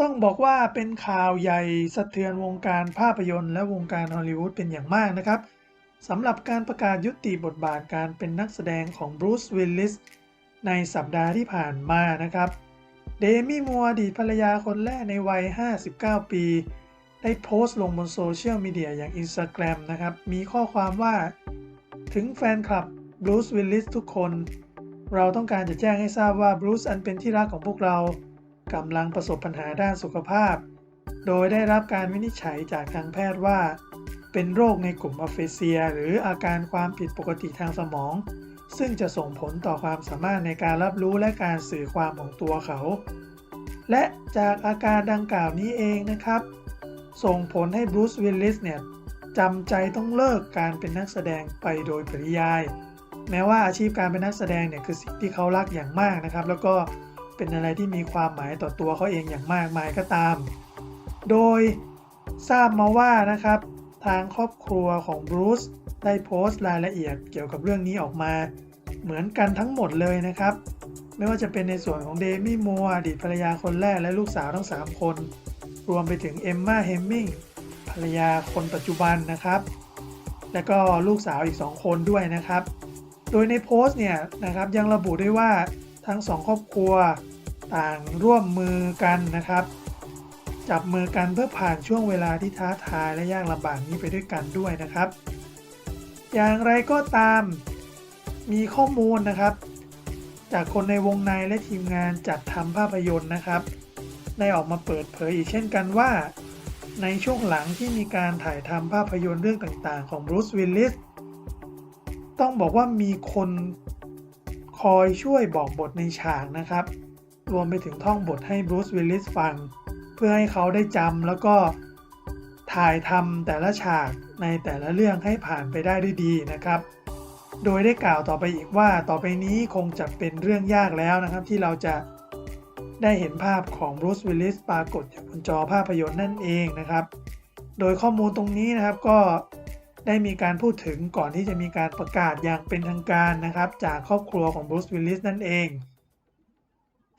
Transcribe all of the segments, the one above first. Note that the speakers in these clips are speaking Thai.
ต้องบอกว่าเป็นข่าวใหญ่สะเทือนวงการภาพยนตร์และวงการฮอลลีวูดเป็นอย่างมากนะครับสำหรับการประกาศยุติบทบาทการเป็นนักแสดงของบรูซวิลลิสในสัปดาห์ที่ผ่านมานะครับ เดมี่มัวดีภรรยาคนแรกในวัย 59 ปี ได้โพสต์ลงบนโซเชียลมีเดียอย่าง Instagram นะครับ มีข้อความว่า ถึงแฟนคลับบรูซวิลลิสทุกคน เราต้องการจะแจ้งให้ทราบว่าบรูซอันเป็นที่รักของพวกเรา กำลังประสบปัญหาด้านสุขภาพ โดยได้รับการวินิจฉัยจากทางแพทย์ว่า เป็นโรคในกลุ่มอัฟเฟเซีย หรืออาการความผิดปกติทางสมอง ซึ่งจะส่งผลต่อความสามารถในการรับรู้และการสื่อความของตัวเขา และจากอาการดังกล่าวนี้เองนะครับ ส่งผลให้บรูซวิลลิสเนี่ยจำใจต้องเลิกการเป็นนักแสดงไปโดยปริยาย แม้ว่าอาชีพการเป็นนักแสดงเนี่ยคือสิ่งที่เขารักอย่างมากนะครับ แล้วก็เเป็นอะไรที่มีความหมายต่อตัวเขาเองอย่างมากมายก็ตาม โดยทราบมาว่านะครับ ทางครอบครัวของบรูซได้โพสต์รายละเอียดเกี่ยวกับเรื่องนี้ออกมา เหมือนกันทั้งหมดเลยนะครับ ไม่ว่าจะเป็นในส่วนของเดมี่มัวอดีตภรรยาคนแรกและลูกสาวทั้ง 3 คน รวมไปถึงเอมมาเฮมมิงภรรยาคนปัจจุบันนะครับ และก็ลูกสาวอีก 2 คนด้วยนะครับ โดยในโพสต์เนี่ยนะครับยังระบุด้วยว่าทั้งสองครอบครัว ต่างร่วมมือกันนะครับ จับมือกันเพื่อผ่านช่วงเวลาที่ท้าทายและยากลำบากนี้ไปด้วยกันด้วยนะครับ อย่างไรก็ตามมีข้อมูลนะครับ จากคนในวงในและทีมงานจัดทำภาพยนตร์นะครับ ได้ออกมาเปิดเผยอีกเช่นกันว่า ในช่วงหลังที่มีการถ่ายทำภาพยนตร์เรื่องต่างๆ ของบรูซวิลลิสต้องบอกว่ามีคนคอยช่วยบอกบทในฉากนะครับ รวมไปถึงท่องบทให้บรูซวิลลิสฟัง เพื่อให้เขาได้จำแล้วก็ถ่ายทำแต่ละฉากในแต่ละเรื่องให้ผ่านไปได้ด้วยดีนะครับ โดยได้กล่าวต่อไปอีกว่าต่อไปนี้คงจะเป็นเรื่องยากแล้วนะครับ ที่เราจะได้เห็นภาพของบรูซวิลลิสปรากฏอยู่บนจอภาพยนตร์นั่นเองนะครับ โดยข้อมูลตรงนี้นะครับก็ได้มีการพูดถึงก่อนที่จะมีการประกาศอย่างเป็นทางการนะครับ จากครอบครัวของบรูซวิลลิสนั่นเอง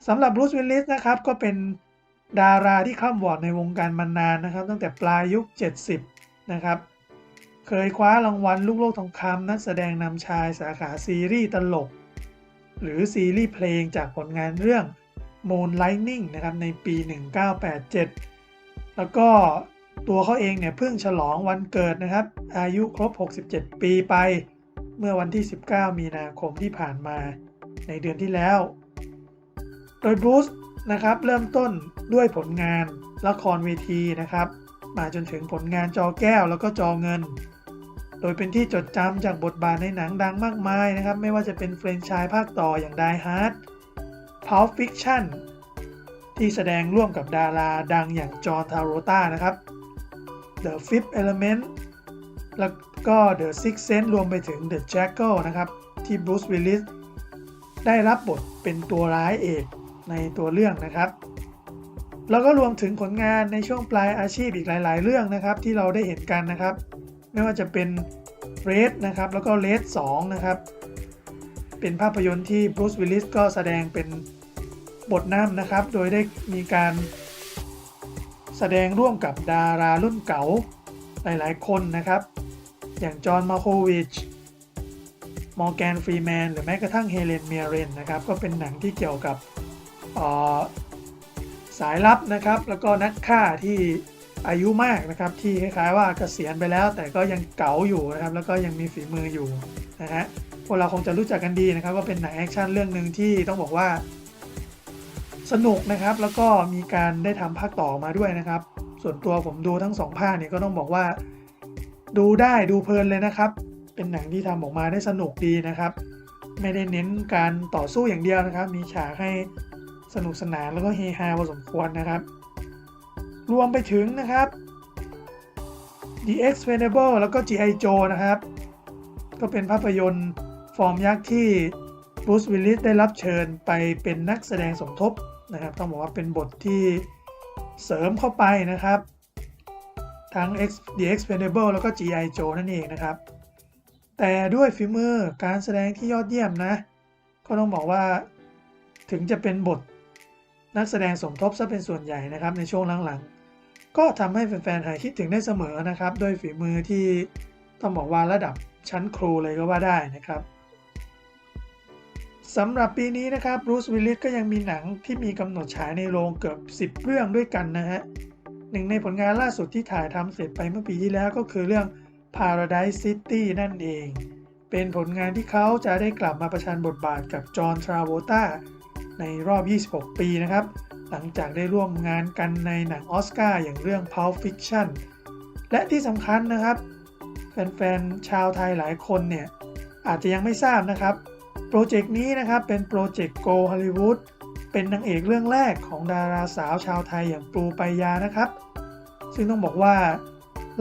สำหรับบรูซวิลลิสนะครับก็เป็นดาราที่ข้ามวอร์ดในวงการมานานนะครับ ตั้งแต่ปลายยุค 70 นะครับ เคยคว้ารางวัลลูกโลกทองคำนักแสดงนำชายสาขาซีรีส์ตลก หรือซีรีส์เพลงจากผลงานเรื่อง Moonlighting นะครับในปี 1987 แล้วก็ตัวเขาเองเนี่ยเพิ่งฉลองวันเกิดนะครับ อายุครบ 67 ปีไป เมื่อวันที่ 19 มีนาคมที่ผ่านมาในเดือนที่แล้ว โดยบรูซนะครับเริ่มต้นด้วยผลงานละครเวทีนะครับ มาจนถึงผลงานจอแก้วแล้วก็จอเงิน โดยเป็นที่จดจำจากบทบาทในหนังดังมากมายนะครับ ไม่ว่าจะเป็นเฟรนช์ชายภาคต่ออย่าง Die Hard Pulp Fiction ที่แสดงร่วมกับดาราดังอย่างจอห์นทาโรต้านะครับ The Fifth Element แล้วก็ The Sixth Sense รวมไปถึง The Jackal นะครับ ที่ Bruce Willis ได้รับบทเป็นตัวร้ายเอก ในตัวเรื่องนะครับ แล้วก็รวมถึงผลงานในช่วงปลายอาชีพอีกหลาย ๆ เรื่องนะครับ ที่เราได้เห็นกันนะครับ ไม่ว่าจะเป็น Red นะครับแล้วก็ Red 2นะครับ เป็นภาพยนตร์ที่ Bruce Willis ก็แสดงเป็นบทนำนะครับ โดยได้มีการแสดงร่วมกับดารารุ่นเก๋าหลายๆ คนนะครับ อย่างจอห์นมาโควิช มอร์แกน ฟรีแมน หรือแม้กระทั่งเฮเลน เมียเรนนะครับ ก็เป็นหนังที่เกี่ยวกับ สายลับนะครับ แล้วก็นักฆ่าที่อายุมากนะครับ ที่คล้ายๆว่าเกษียณไปแล้ว แต่ก็ยังเก๋าอยู่นะครับ แล้วก็ยังมีฝีมืออยู่นะฮะพวกเราคงจะรู้จักกันดีนะครับก็เป็นหนังแอคชั่นเรื่องหนึ่งที่ต้องบอกว่า สนุกนะครับ แล้วก็มีการได้ทำภาคต่อมาด้วยนะครับ ส่วนตัวผมดูทั้งสองภาคเนี่ยก็ต้องบอกว่า ดูได้ดูเพลินเลยนะครับ เป็นหนังที่ทำออกมาได้สนุกดีนะครับ ไม่ได้เน้นการต่อสู้อย่างเดียวนะครับ มีฉากให้ สนุกสนานแล้วก็เฮฮาพอสมควรนะครับ รวมไปถึงนะครับ The Expendable แล้วก็ G.I. Joe นะครับ ก็เป็นภาพยนตร์ฟอร์มยักษ์ที่บรูซวิลลิสได้รับเชิญไปเป็นนักแสดงสมทบนะครับ ต้องบอกว่าเป็นบทที่เสริมเข้าไปนะครับ ทั้ง X The Expendable แล้วก็ G.I. Joe นั่นเองนะครับ แต่ด้วยฝีมือการแสดงที่ยอดเยี่ยมนะ ก็ต้องบอกว่าถึงจะเป็นบท นักแสดงสมทบซะเป็นส่วนใหญ่นะครับในช่วงหลังๆ ก็ทำให้แฟนๆหายคิดถึงได้เสมอนะครับด้วยฝีมือที่ต้องบอกว่าระดับชั้นครูเลยก็ว่าได้นะครับสำหรับปีนี้นะครับบรูซวิลลิสก็ยังมีหนังที่มีกำหนดฉายในโรงเกือบ 10 เรื่องด้วยกันนะฮะหนึ่งในผลงานล่าสุดที่ถ่ายทำเสร็จไปเมื่อปีที่แล้วก็คือเรื่อง Paradise City นั่นเอง เป็นผลงานที่เขาจะได้กลับมาประชันบทบาทกับจอห์นทราโวตา ในรอบ 26 ปีนะครับ หลังจากได้ร่วมงานกันในหนังออสการ์อย่างเรื่อง Pulp Fiction และที่สำคัญนะครับ แฟนๆ ชาวไทยหลายคนเนี่ย อาจจะยังไม่ทราบนะครับ โปรเจกต์นี้นะครับเป็นโปรเจกต์ Go Hollywood เป็นนางเอกเรื่องแรกของดาราสาวชาวไทยอย่างปูปายานะครับ ซึ่งต้องบอกว่า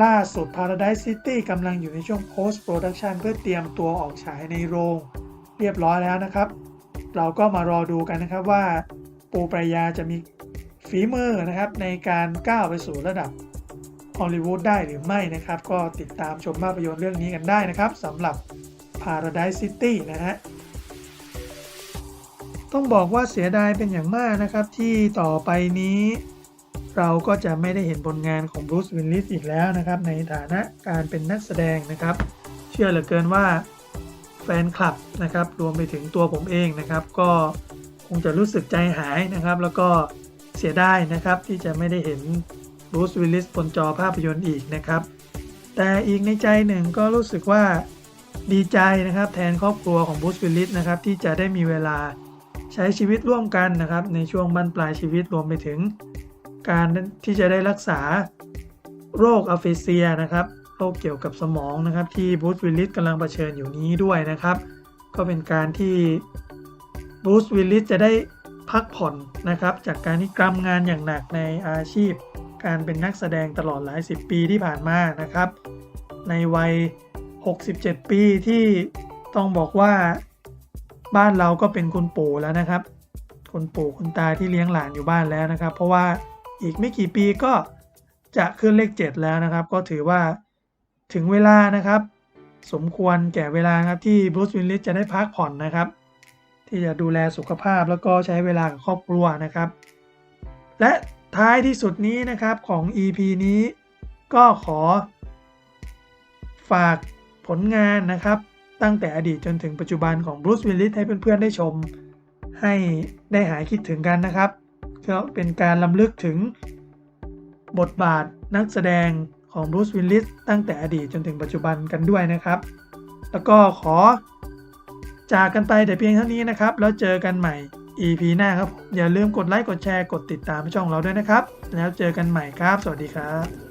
ล่าสุด Paradise City กำลังอยู่ในช่วง post production เพื่อเตรียมตัวออกฉายในโรง เรียบร้อยแล้วนะครับ เราก็มารอดูกันนะครับว่าปูปรายาจะมีฝีมือนะครับในการก้าวไปสู่ระดับฮอลลีวูดได้หรือไม่นะครับ ก็ติดตามชมภาพยนตร์เรื่องนี้กันได้นะครับสำหรับ Paradise City นะฮะต้องบอกว่าเสียดายเป็นอย่างมากนะครับที่ต่อไปนี้ เราก็จะไม่ได้เห็นผลงานของบรูซวินลิสอีกแล้วนะครับ ในฐานะการเป็นนักแสดงนะครับ เชื่อเหลือเกินว่า ฟนคลับนะครับ รวมไปถึงตัวผมเองนะครับ ก็คงจะรู้สึกใจหายนะครับ แล้วก็เสียดายนะครับที่จะไม่ได้เห็นบรูซวิลลิสบนจอภาพยนตร์อีกนะครับ แต่อีกในใจหนึ่งก็รู้สึกว่าดีใจนะครับ แทนครอบครัวของบรูซวิลลิสนะครับที่จะได้มีเวลาใช้ชีวิตร่วมกันนะครับ ในช่วงบั้นปลายชีวิตรวมไปถึง การที่จะได้รักษาโรคอัลเฟเซียนะครับ โรคเกี่ยวกับสมองนะครับ ที่บรูซวิลลิสกำลังเผชิญอยู่นี้ด้วยนะครับ ก็เป็นการที่บรูซวิลลิสจะได้พักผ่อนนะครับ จากการที่กรำงานอย่างหนักในอาชีพ การเป็นนักแสดงตลอดหลายสิบปีที่ผ่านมานะครับ ในวัย 67 ปีที่ต้องบอกว่าบ้านเราก็เป็นคุณปู่แล้วนะครับ คุณปู่คุณตาที่เลี้ยงหลานอยู่บ้านแล้วนะครับ เพราะว่าอีกไม่กี่ปีก็จะขึ้นเลข 7 แล้วนะครับ ก็ถือว่า ถึงเวลานะครับ สมควรแก่เวลาครับที่บรูซวินลิสจะได้พักผ่อนนะครับ ที่จะดูแลสุขภาพแล้วก็ใช้เวลากับครอบครัวนะครับ และท้ายที่สุดนี้นะครับของ EP นี้ก็ขอ ฝากผลงานนะครับ ตั้งแต่อดีตจนถึงปัจจุบันของบรูซวิลลิสให้เพื่อนๆได้ชม ให้ได้หายคิดถึงกันนะครับก็เป็นการลำลึกถึงบทบาทนักแสดง ของบรูซวิลลิสตั้งแต่อดีตจนถึงปัจจุบันกันด้วยนะครับ แล้วก็ขอจากกันไปแต่เพียงเท่านี้นะครับ แล้วเจอกันใหม่ EP หน้าครับ อย่าลืมกดไลค์กดแชร์กดติดตามช่องเราด้วยนะครับ แล้วเจอกันใหม่ครับ สวัสดีครับ